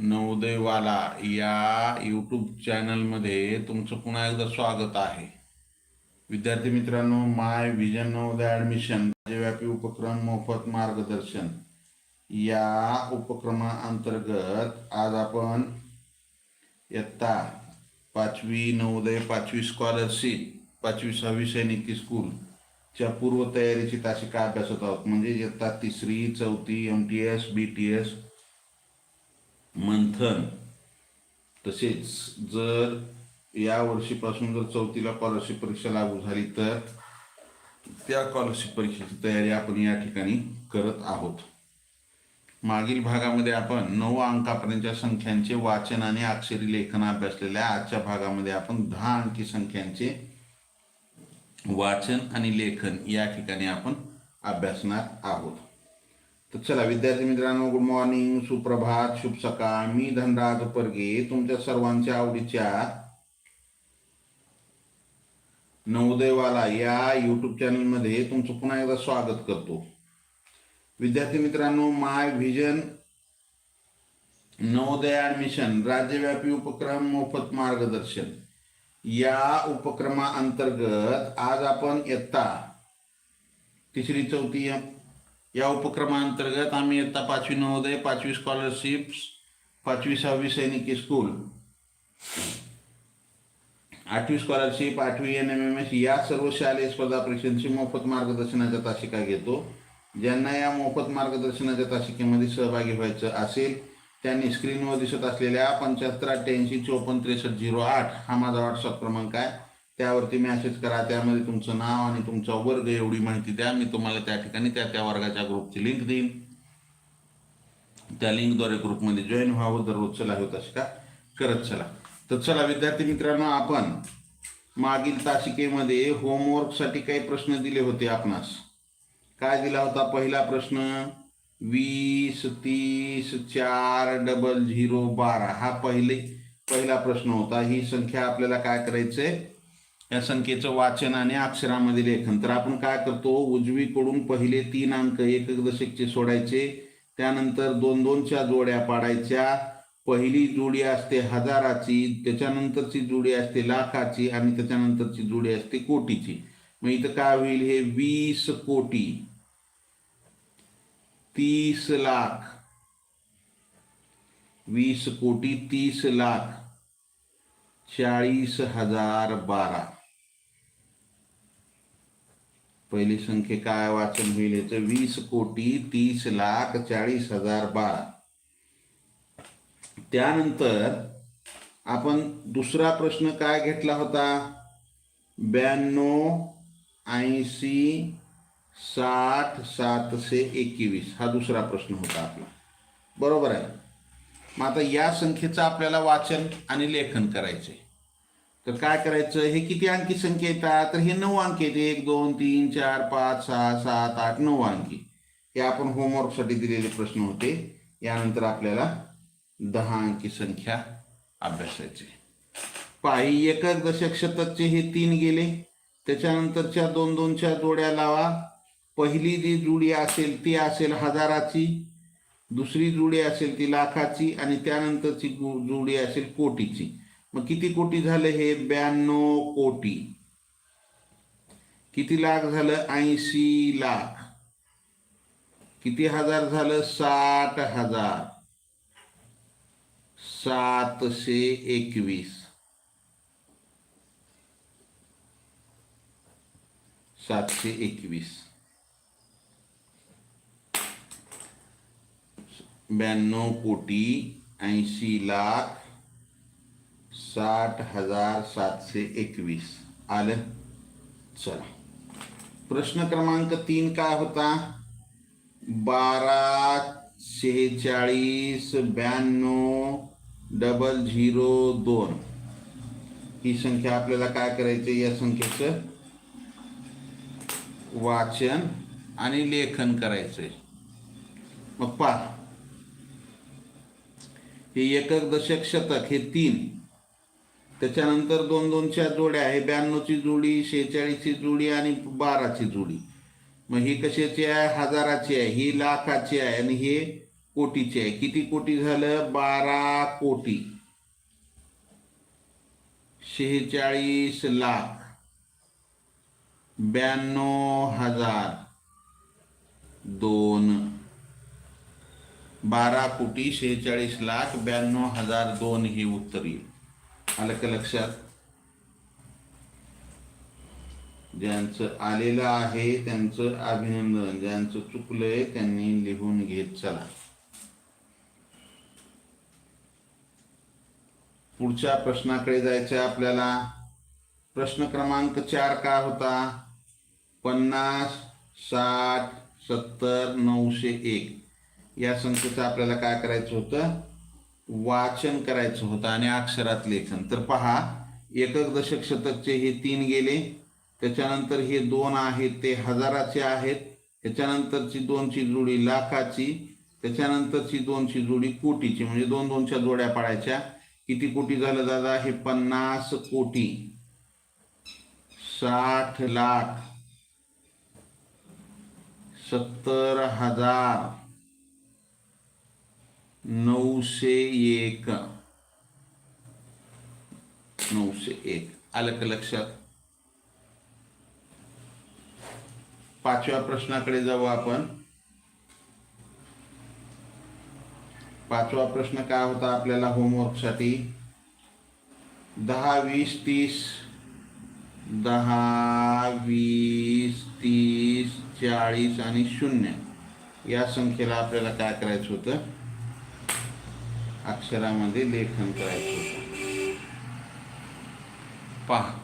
नवोदयवाला या यूट्यूब चॅनलमध्ये तुमचं पुन्हा एकदा स्वागत आहे. विद्यार्थी मित्रांनो माय विजन नवोदय ॲडमिशन राज्यव्यापी उपक्रम मोफत मार्गदर्शन. या उपक्रमाअंतर्गत आज आपण इयत्ता पाचवी नवोदय पाचवी स्कॉलरशिप पाचवी सहावी सैनिकी स्कूलच्या पूर्वतयारीची तासिका अभ्यासत आहोत. म्हणजे इयत्ता तिसरी चौथी M T S B T S Manthan. तसेच जर या वर्षीपासून जर चौथीला स्कॉलरशिप परीक्षा लागू झाली तर त्या स्कॉलरशिप परीक्षेची तयारी आपण या ठिकाणी करत आहोत. मागील भागामध्ये आपण नऊ अंकापर्यंतच्या संख्यांचे वाचन आणि अक्षरी लेखन अभ्यासलेल्या आजच्या भागामध्ये आपण दहा अंकी संख्यांचे वाचन आणि लेखन या ठिकाणी आपण अभ्यासणार आहोत. तर चला विद्यार्थी मित्रांनो गुड मॉर्निंग सुप्रभात शुभ सकाळ. मी धनराज परगे तुमच्या सर्वांच्या आवडीच्या नवोदयवाला या यूट्यूब चॅनलमध्ये तुमचं पुन्हा एकदा स्वागत करतो. विद्यार्थी मित्रांनो माय व्हिजन नवोदया मिशन राज्यव्यापी उपक्रम मोफत मार्गदर्शन. या उपक्रमाअंतर्गत आज आपण इयत्ता तिसरी चौथी या- या उपक्रमाअंतर्गत आम्ही इयत्ता पाचवी नवोदय पाचवी स्कॉलरशिप पाचवी सहावी सैनिकी स्कूल आठवी स्कॉलरशिप आठवी एन एम एम एस या सर्व शालेय स्पर्धा परीक्षांची मोफत मार्गदर्शनाच्या तासिका घेतो. ज्यांना या मोफत मार्गदर्शनाच्या तासिकेमध्ये सहभागी व्हायचं असेल त्यांनी स्क्रीनवर दिसत असलेल्या पंच्याहत्तर अठ्ठ्याऐंशी चोपन्न त्रेसष्ट झिरो आठ हा माझा व्हॉट्सअप क्रमांक आहे. त्यावरती मेसेज करा त्यामध्ये तुमचं नाव आणि तुमचा वर्ग एवढी माहिती द्या. मी तुम्हाला त्या ठिकाणी त्या त्या वर्गाच्या ग्रुपची लिंक देईन. त्या लिंकद्वारे ग्रुपमध्ये जॉईन व्हावं. दररोज चला होत असे का? करत चला. तर चला विद्यार्थी मित्रांनो आपण मागील तासिकेमध्ये होमवर्कसाठी काही प्रश्न दिले होते आपणास. काय दिला होता पहिला प्रश्न? वीस तीस चार डबल झिरो बारा. हा पहिले पहिला प्रश्न होता. ही संख्या आपल्याला काय करायचंय? या संख्येचं वाचन आणि अक्षरामध्ये लेखन. तर आपण काय करतो? उजवीकडून पहिले तीन अंक एक दशकचे सोडायचे. त्यानंतर दोन दोनच्या जोड्या पाडायच्या. पहिली जोडी असते हजाराची त्याच्यानंतरची जोडी असते लाखाची आणि त्याच्यानंतरची जोडी असते कोटीची. मग इथं काय होईल? हे वीस कोटी. तीस लाख. वीस कोटी तीस लाख. चाळीस हजार बारा. पहिली संख्ये काय वाचन होईल? याचं वीस कोटी तीस लाख चाळीस हजार बारा. त्यानंतर आपण दुसरा प्रश्न काय घेतला होता? ब्याण्णव ऐंशी साठ सातशे एकवीस. हा दुसरा प्रश्न होता आपला. बरोबर आहे? मग आता या संख्येचं आपल्याला वाचन आणि लेखन करायचंय. तर काय करायचं? हे किती अंकी संख्या येतात? तर हे नऊ अंकी येते एक दोन तीन चार पाच सहा सात आठ नऊ अंकी. हे आपण होमवर्कसाठी दिलेले प्रश्न होते. यानंतर आपल्याला दहा अंकी संख्या अभ्यासायची पायी एकच दशक शतकचे हे तीन गेले. त्याच्यानंतरच्या दोन दोनच्या जोड्या लावा. पहिली जी जुडी असेल ती असेल हजाराची. दुसरी जुडी असेल ती लाखाची. आणि त्यानंतरची जुडी असेल कोटीची. मग किती कोटी झाले हे? ब्याण्णव कोटी. किती लाख झालं? ऐंशी लाख. किती हज़ार झालं? साठ हज़ार. सातशे एकवीस. सातशे एकवीस. ब्याण्णव कोटी, ऐंशी लाख. साठ हजार सातशे एकवीस. आलं? चला. प्रश्न क्रमांक तीन काय होता? बारा शेहेचाळीस ब्याण्णव डबल झिरो दोन. ही संख्या आपल्याला काय करायची या संख्येचं वाचन आणि लेखन करायचंय मग पहा. हे एकक दशक शतक हे तीन. त्याच्यानंतर दोन दोनच्या जोड्या आहे ब्याण्णवची जोडी शेहेचाळीसची जोडी आणि बाराची जोडी. मग ही कशाची आहे? हजाराची आहे ही लाखाची आहे आणि हे कोटीची आहे. किती कोटी झालं? बारा कोटी. शेहेचाळीस लाख. ब्याण्णव हजार. दोन. बारा कोटी शेहेचाळीस लाख ब्याण्णव हजार दोन हे उत्तर येईल. आलं का लक्षात? ज्यांचं आलेलं आहे त्यांचं अभिनंदन ज्यांचं चुकलंय त्यांनी लिहून घेत चला. पुढच्या प्रश्नाकडे जायचं आपल्याला. प्रश्न क्रमांक चार काय होता? पन्नास साठ सत्तर नऊशे एक. या संख्येचं आपल्याला काय करायचं होतं? वाचन करायचं होतं आणि अक्षरात लेखन. तर पहा एकक दशक शतकचे हे तीन गेले. त्याच्यानंतर हे दोन आहेत ते हजाराचे आहेत. त्याच्यानंतरची दोनची जोडी लाखाची. त्याच्यानंतरची दोनची जोडी कोटीची. म्हणजे दोन दोनच्या जोड्या पाडायच्या किती कोटी झालं दादा? हे पन्नास कोटी. साठ लाख. सत्तर हजार. नऊशे एक. नऊशे एक. आलं का लक्षात? पाचव्या प्रश्नाकडे जाऊ आपण. पाचवा प्रश्न काय होता आपल्याला होमवर्कसाठी? दहा वीस तीस. दहा वीस तीस चाळीस आणि शून्य. या संख्येला आपल्याला काय करायचं होतं? अक्षरामध्ये लेखन करायचं होतं. पहा.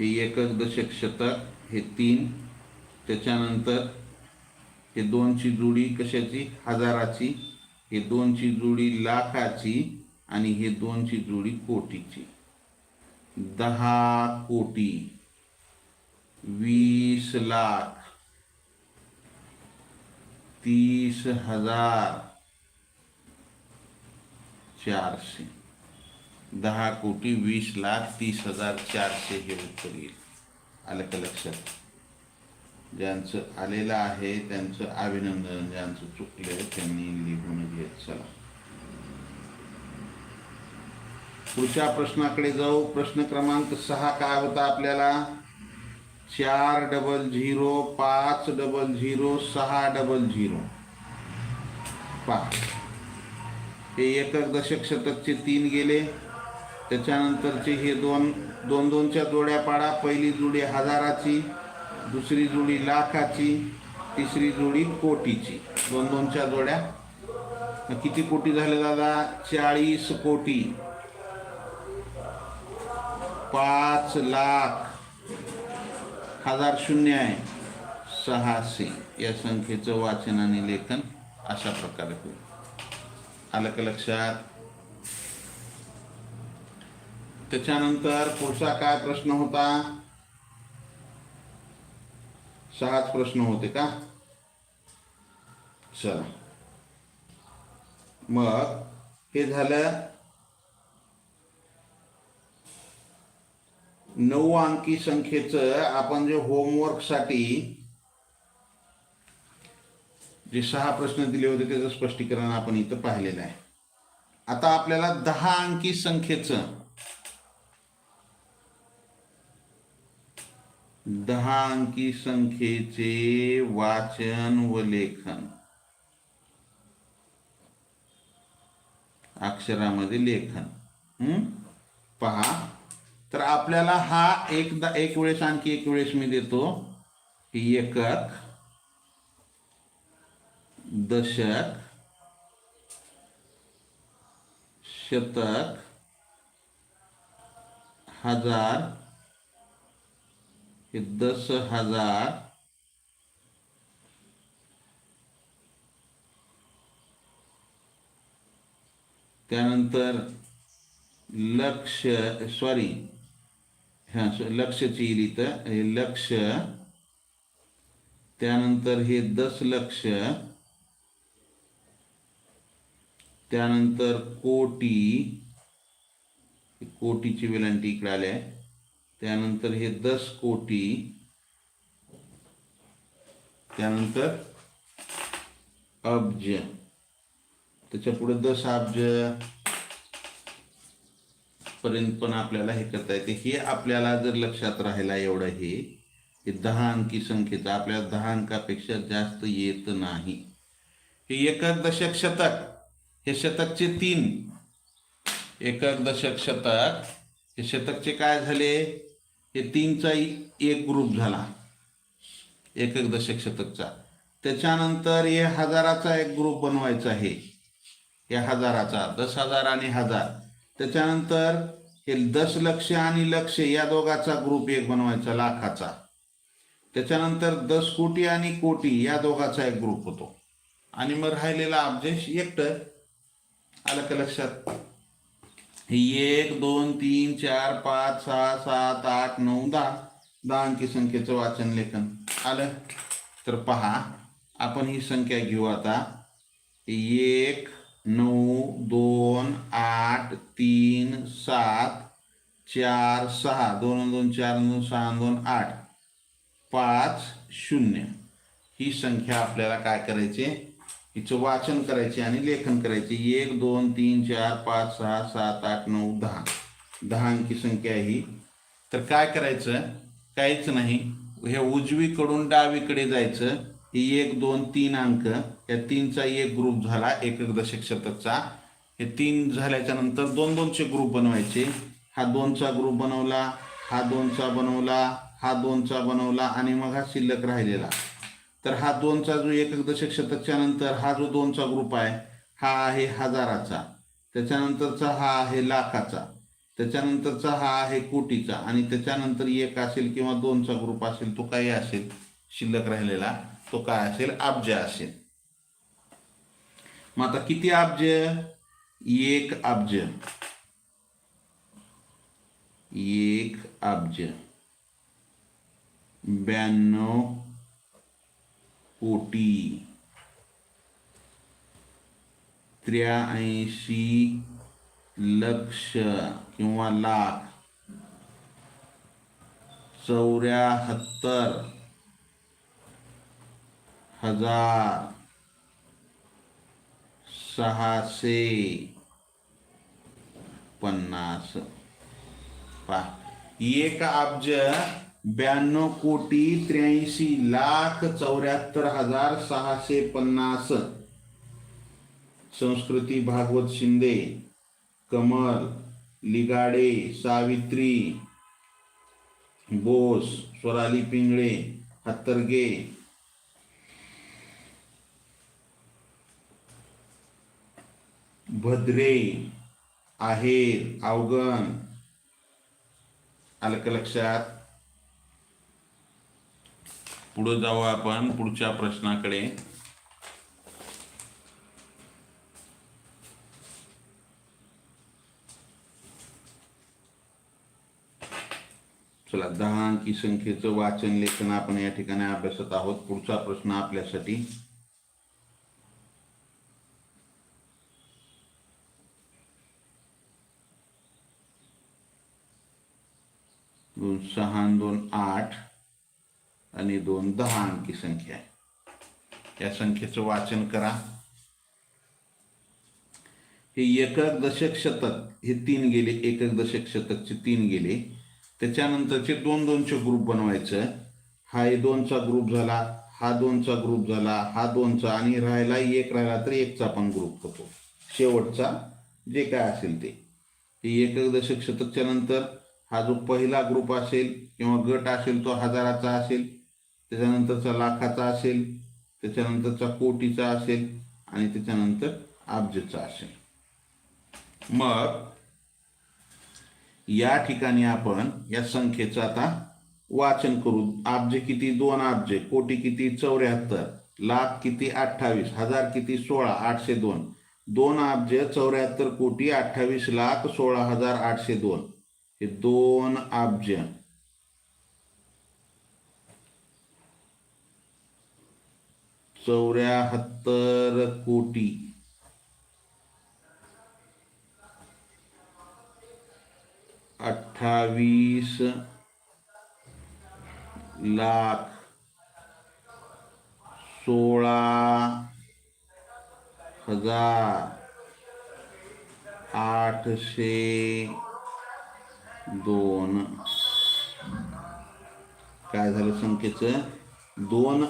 हे एकच दशक शतक हे तीन त्याच्यानंतर हे दोनची जोडी कशाची? हजाराची. हे दोनची जोडी लाखाची आणि हे दोनची जोडी कोटीची. दहा कोटी. वीस लाख. तीस हजार. चारशे. दहा कोटी वीस लाख तीस हजार चारशे हे उत्तर येईल. आलं का लक्षात? ज्यांचं आलेलं आहे त्यांचं अभिनंदन ज्यांचं चुकलं त्यांनी लिहून घेत चला. पुढच्या प्रश्नाकडे जाऊ. प्रश्न क्रमांक सहा काय होता आपल्याला? चार डबल झिरो पाच डबल झिरो सहा डबल झिरो. पाच हे एकक दशक शतकचे तीन गेले. त्याच्यानंतरचे हे दोन दोन दोनच्या जोड्या पाडा. पहिली जोडी हजाराची दुसरी जोडी लाखाची तिसरी जोडी कोटीची. दोन दोनच्या जोड्या. किती कोटी झाले दादा? चाळीस कोटी. पाच लाख. हजार शून्य आहे. सहाशे. या संख्येचं वाचन आणि लेखन अशा प्रकारे होईल. आलं का लक्षात त्याच्यानंतर पुढचा काय प्रश्न होता? सहाच प्रश्न होते का? चला. मग हे झालं नऊ अंकी संख्येचं आपण जे होमवर्कसाठी जे सहा प्रश्न दिले होते त्याचं स्पष्टीकरण आपण इथं पाहिलेलं आहे. आता आपल्याला दहा अंकी संख्येचं दहा अंकी संख्येचे वाचन व लेखन. अक्षरामध्ये लेखन. हम्म पहा. तर आपल्याला हा एकदा एक वेळेस आणखी एक वेळेस मी देतो. एकक. दशक शतक हजार हे दस हजार त्यानंतर लक्ष सॉरी हां लक्षची येईल इथं हे लक्ष त्यानंतर हे दस लक्ष त्यानंतर कोटी कोटीची वेलांटी इकडे आल्या त्यानंतर हे दस कोटी त्यानंतर अब्ज. त्याच्या पुढे दस अब्ज पर्यंत पण आपल्याला हे करता येते. हे आपल्याला जर लक्षात राहिला एवढं हे हे दहा अंकी संख्येचं आपल्याला दहा अंकापेक्षा जास्त येत नाही. हे एकक दशक शतक. हे शतकचे तीन एकक दशक शतक हे शतकचे काय झाले? हे तीनचा एक ग्रुप झाला. एकक दशक शतकचा त्याच्यानंतर हे हजाराचा एक ग्रुप बनवायचा आहे. या हजाराचा दस हजार आणि हजार. त्याच्यानंतर हे दशलक्ष आणि लक्ष या दोघाचा ग्रुप एक बनवायचा लाखाचा. त्याच्यानंतर दस कोटी आणि कोटी या दोघाचा एक ग्रुप होतो. आणि मग राहिलेला अब्जेश एकटं. आलं का लक्षात एक दोन तीन चार पाच सहा सात आठ नऊ दहा. दहा अंकी संख्येचं वाचन लेखन. आलं? तर पहा आपण ही संख्या घेऊ आता. एक नऊ दोन आठ तीन सात चार सहा. दोन दोन चार दोन सहा दोन आठ. पाच शून्य. ही संख्या आपल्याला काय करायची? हिचं वाचन करायचे आणि लेखन करायचे. एक दोन तीन चार पाच सहा सात आठ नऊ दहा. दहा अंकी संख्या ही. तर काय करायचं? काहीच नाही. हे उजवीकडून डावीकडे जायचं. ही एक दोन तीन अंक. या तीनचा एक ग्रुप झाला एकक दशक शतकचा. हे तीन झाल्याच्यानंतर दोन दोनचे ग्रुप बनवायचे. हा दोनचा ग्रुप बनवला. हा दोनचा बनवला. हा दोनचा बनवला. आणि मग हा शिल्लक राहिलेला. तर हा दोनचा जो एकक दशक शतकच्या नंतर हा जो दोनचा ग्रुप आहे हा आहे हजाराचा. त्याच्यानंतरचा हा आहे लाखाचा. त्याच्यानंतरचा हा आहे कोटीचा. आणि त्याच्यानंतर एक असेल किंवा दोनचा ग्रुप असेल तो काही असेल? शिल्लक राहिलेला तो काय असेल? अब्ज असेल. मग आता किती अब्ज? एक अब्ज. एक अब्ज. ब्याण्णव कोटी त्र्याऐंशी लक्ष किंवा लाख. चौऱ्याहत्तर हजार सहाशे पन्नास. पहा एक अब्ज ब्याण्णव कोटी त्र्याऐंशी लाख चौऱ्याहत्तर हजार सहाशे पन्नास. संस्कृती भागवत शिंदे कमल लिगाडे सावित्री बोस स्वराली पिंगळे हत्तरगे. भद्रे आहेर अवगण आलं का लक्षात? पुढे जाऊ आपण पुढच्या प्रश्नाकडे. चला दहा अंकी संख्येचं वाचन लेखन आपण या ठिकाणी अभ्यासत आहोत. पुढचा प्रश्न आपल्यासाठी. दोन सहा दोन आठ. आणि दोन दहा अंकी संख्या आहे. या संख्येचं वाचन करा. हे एकक दशक शतक हे तीन गेले एकक दशक शतकचे तीन गेले. त्याच्यानंतरचे दोन दोनचे ग्रुप बनवायचं. हा हे दोनचा ग्रुप झाला हा दोनचा ग्रुप झाला हा दोनचा आणि राहिला एक राहिला तर एकचा पण ग्रुप होतो. शेवटचा जे काय असेल ते. हे एकक दशक शतकच्या नंतर हा जो पहिला ग्रुप असेल किंवा गट असेल तो हजाराचा असेल. त्याच्यानंतरचा लाखाचा असेल त्याच्यानंतरचा कोटीचा असेल आणि त्याच्यानंतर अब्जचा असेल. मग या ठिकाणी आपण या संख्येचं आता वाचन करू. अब्ज किती? दोन अब्ज. कोटी किती? चौऱ्याहत्तर. लाख किती? अठ्ठावीस. हजार किती? सोळा. आठशे दोन. दोन अब्ज चौऱ्याहत्तर कोटी अठ्ठावीस लाख सोळा हजार आठशे दोन. हे दोन अब्ज. चौऱ्याहत्तर कोटी. अठ्ठावीस लाख सोळा हजार आठशे दोन. काय झालं संख्येचं? दोन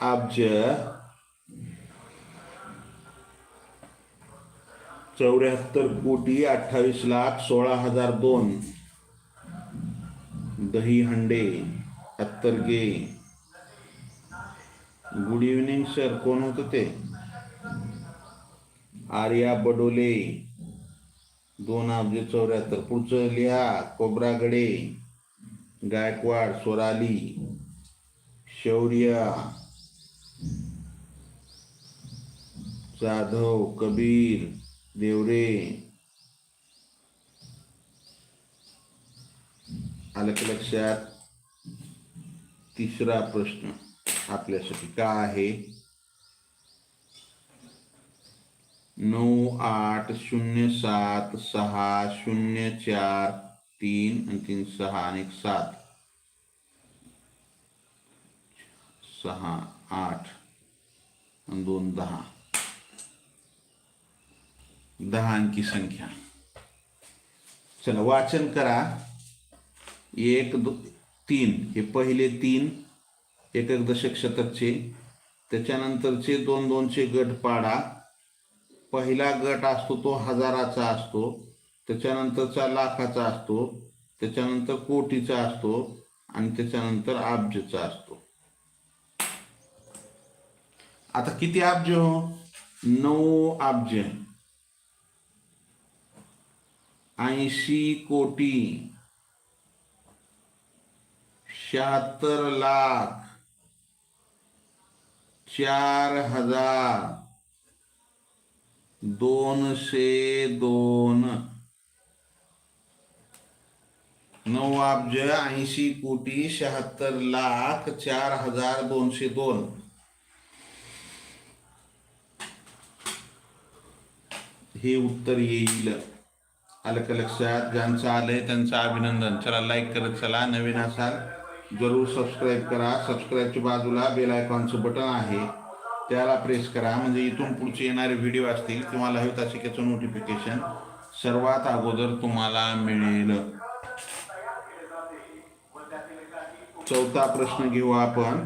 अब्ज. चौऱ्याहत्तर कोटी अठ्ठावीस लाख सोळा हजार दोन. दही हंडे अत्तरगे गुड इव्हनिंग सर कोण होतं ते? आर्या बडोले. दोन अब्ज चौऱ्याहत्तर. पुढचं लिहा. कोबरागडे गायकवाड सोराली. शौर्य. जाधव कबीर. देवरे आलं की लक्षात. तिसरा प्रश्न आपल्यासाठी का आहे? नऊ आठ शून्य सात सहा शून्य चार तीन आणि तीन सहा आणि सात. सहा आठ आणि दोन दहा. दहा अंकी संख्या. चला वाचन करा. एक दो तीन. हे पहिले तीन एक एक दशक शतकचे. त्याच्यानंतरचे दोन दोनचे गट पाडा. पहिला गट असतो तो हजाराचा असतो. त्याच्यानंतरचा लाखाचा असतो. त्याच्यानंतर कोटीचा असतो. आणि त्याच्यानंतर अब्जचा असतो. आता किती अब्ज हो? नऊ अब्ज. ऐंशी कोटी. शहात्तर लाख. चार हजार. दोनशे दोन. नऊ अब्ज ऐंशी कोटी शहात्तर लाख चार हजार दोनशे दोन. हे उत्तर येईल. आलं का लक्षात? ज्यांचं आलंय त्यांचं अभिनंदन. चला लाईक करत चला. नवीन असाल जरूर सबस्क्राईब करा. सबस्क्राईबच्या बाजूला बेल आयकॉनचं बटन आहे. त्याला प्रेस करा. म्हणजे इथून पुढचे येणारे व्हिडिओ असतील किंवा लाईव्ह तासिकेचं नोटिफिकेशन सर्वात अगोदर तुम्हाला मिळेल. चौथा प्रश्न घेऊ आपण.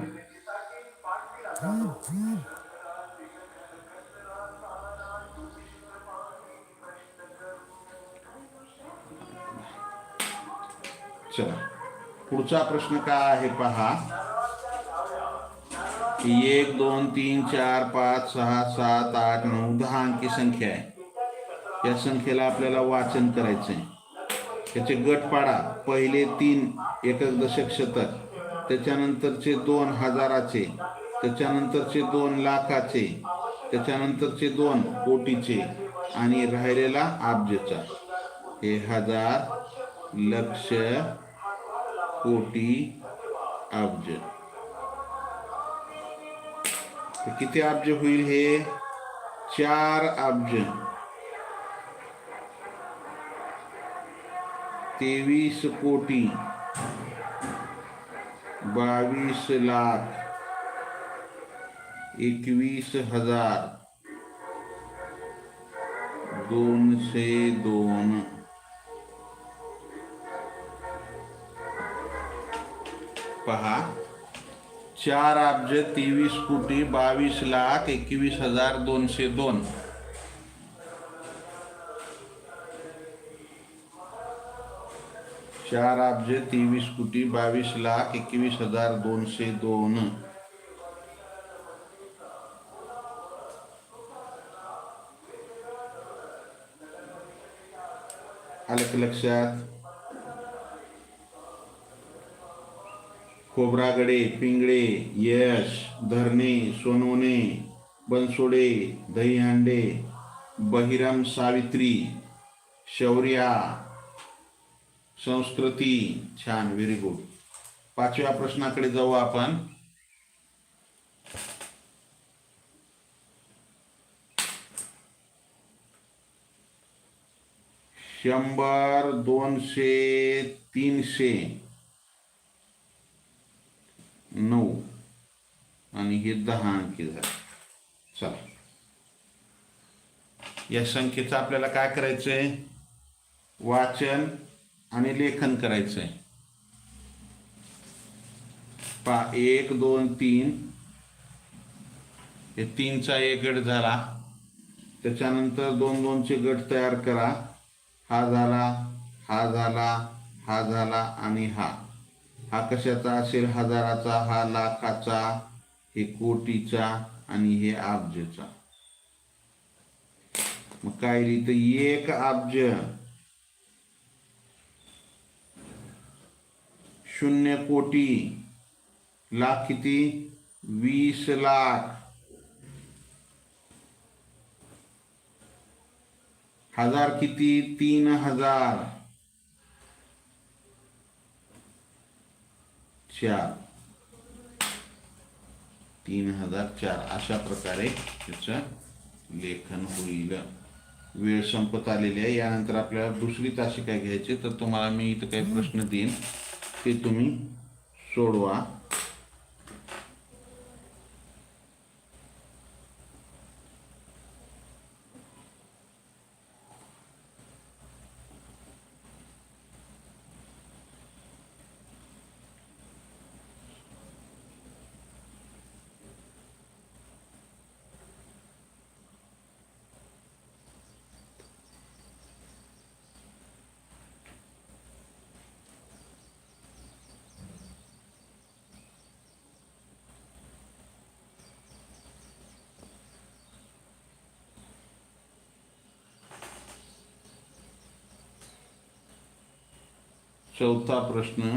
चला. पुढचा प्रश्न काय आहे पहा. एक दोन तीन चार पाच सहा सात आठ नऊ दहा अंकी संख्या आहे. या संख्येला आपल्याला वाचन करायचंय. त्याचे गट पाडा. पहिले तीन एकक दशक शतक. त्याच्यानंतरचे दोन हजाराचे. त्याच्यानंतरचे दोन लाखाचे. त्याच्यानंतरचे दोन कोटीचे. आणि राहिलेला आब्जेचा. हे हजार लक्ष कोटी अब्ज तर किती अब्ज होईल हे? चार अब्ज तेवीस कोटी। बावीस लाख। एकवीस हजार। दोनशे दोन। पहा. चार अब्ज तेवीस कोटी बावीस लाख एकवीस हज़ार दोनशे दोन. चार अब्ज तेवीस कोटी बावीस लाख एकवीस हज़ार दोनशे दोन. आलं लक्षात खोबरागडे पिंगळे यश धरणे सोनवणे बनसोडे दहीहंडे बहिरम सावित्री शौर्या संस्कृती. छान व्हेरी गुड पाचव्या प्रश्नाकडे जाऊ आपण. शंभर दोनशे तीनशे. नऊ आणि हे दहा अंकी झाले. चला. या संख्येचं आपल्याला काय करायचं आहे वाचन आणि लेखन करायचं आहे पा एक दोन तीन. हे तीनचा एक गट झाला. त्याच्यानंतर दोन दोनचे गट तयार करा. हा झाला हा झाला हा झाला आणि हा. हा कशाचा असेल हजाराचा हा लाखाचा हे कोटीचा आणि हे अब्जचा मग काय लिहित? एक अब्ज शून्य कोटी. लाख किती? वीस लाख. हजार किती? तीन हजार. चार. तीन हजार चार. अशा प्रकारे त्याचं लेखन होईल. वेळ संपत आलेली आहे. यानंतर आपल्याला दुसरी तासिका घ्यायची? तर तुम्हाला मी इथं काही प्रश्न देईन. ते तुम्ही सोडवा. चौथा प्रश्न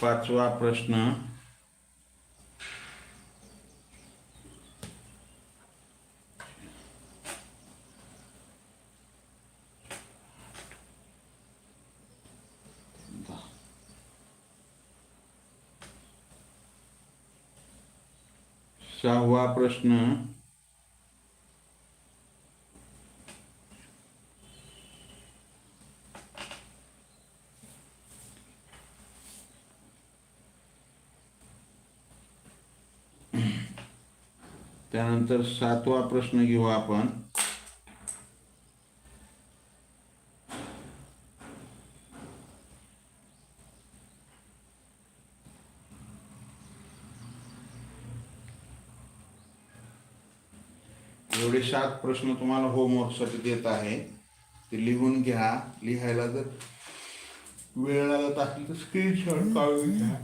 पाचवा प्रश्न सहावा प्रश्न त्यानंतर सातवा प्रश्न घेऊ आपण. एवढे सात प्रश्न तुम्हाला होमवर्कसाठी देत आहे. ते लिहून घ्या. लिहायला जर वेळ लागत असेल तर स्क्रीनशॉट काढून घ्या.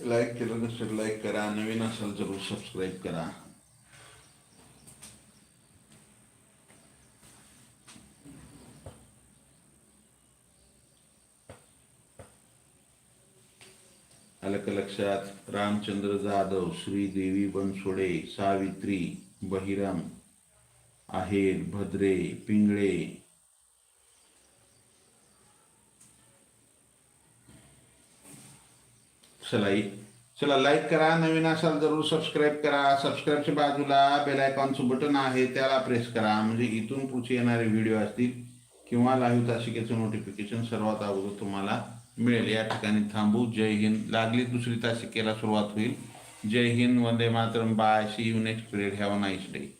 लाईक केलं नसेल लाईक करा. नवीन असेल जरूर सबस्क्राईब करा. आलं का लक्षात रामचंद्र जाधव श्रीदेवी बनसोडे सावित्री बहिरम आहेर भद्रे पिंगळे. चला चला लाईक करा नवीन असाल जरूर सबस्क्राईब करा. सबस्क्राईबच्या बाजूला बेल आयकॉनचं बटन आहे त्याला प्रेस करा. म्हणजे इथून पुढचे येणारे व्हिडिओ असतील किंवा लाईव्ह तासिकेचं नोटिफिकेशन सर्वात अगोदर तुम्हाला मिळेल. या ठिकाणी थांबू. जय हिंद. लागली दुसरी तासिकेला सुरुवात होईल. जय हिंद. वंदे Mataram. Bye. See you next period have a nice day